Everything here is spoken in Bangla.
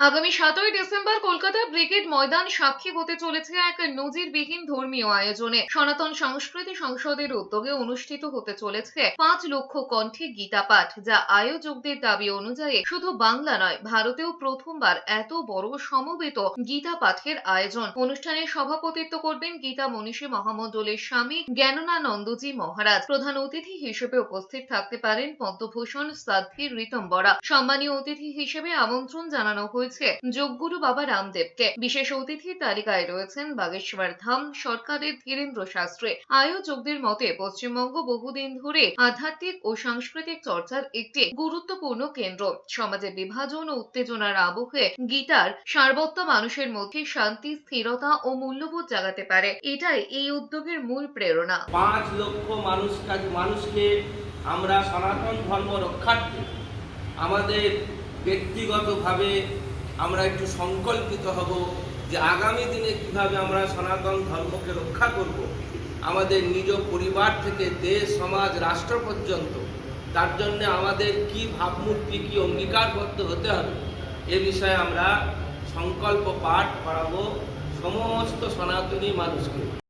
আগামী সাতই ডিসেম্বর কলকাতা ব্রিগেড ময়দান সাক্ষী হতে চলেছে এক নজিরবিহীন ধর্মীয় আয়োজনে। সনাতন সংস্কৃতি সংসদের উদ্যোগে অনুষ্ঠিত হতে চলেছে পাঁচ লক্ষ কণ্ঠে গীতা পাঠ যা আয়োজকদের দাবি অনুযায়ী শুধু বাংলা নয়, ভারতেও প্রথমবার এত বড় সমবেত গীতা পাঠের আয়োজন। অনুষ্ঠানে সভাপতিত্ব করবেন গীতা মনীষী মহামণ্ডলের স্বামী জ্ঞাননানন্দজি মহারাজ। প্রধান অতিথি হিসেবে উপস্থিত থাকতে পারেন পদ্মভূষণ সাধ্বী রীতম বরা সম্মানীয় অতিথি হিসেবে আমন্ত্রণ জানানো হয়েছে যোগগুরু বাবা রামদেবকে। বিশেষ অতিথির তালিকায় রয়েছেন বাগেশ্বর ধাম, সরকারের ধীরেন্দ্র শাস্ত্রী। আয়োজকদের মতে, পশ্চিমবঙ্গ বহুদিন ধরে আধ্যাত্মিক ও সাংস্কৃতিক চর্চার একটি গুরুত্বপূর্ণ কেন্দ্র। সমাজে বিভাজন ও উত্তেজনার আবহে গীতার সার্বত্য মানুষের মধ্যে শান্তি, স্থিরতা ও মূল্যবোধ জাগাতে পারে। এটাই এই উদ্যোগের মূল প্রেরণা। পাঁচ লক্ষ মানুষ মানুষকে আমরা সনাতন ধর্ম রক্ষার্থে আমাদের ব্যক্তিগতভাবে আমরা একটু সংকল্পিত হব যে আগামী দিনে কীভাবে আমরা সনাতন ধর্মকে রক্ষা করব। আমাদের নিজ পরিবার থেকে দেশ, সমাজ, রাষ্ট্র পর্যন্ত। তার জন্য আমাদের কি ভাবমূর্তি, কি অঙ্গীকারবদ্ধ হতে হবে, এ বিষয়ে আমরা সংকল্প পাঠ করাবো সমস্ত সনাতনী মানুষকে।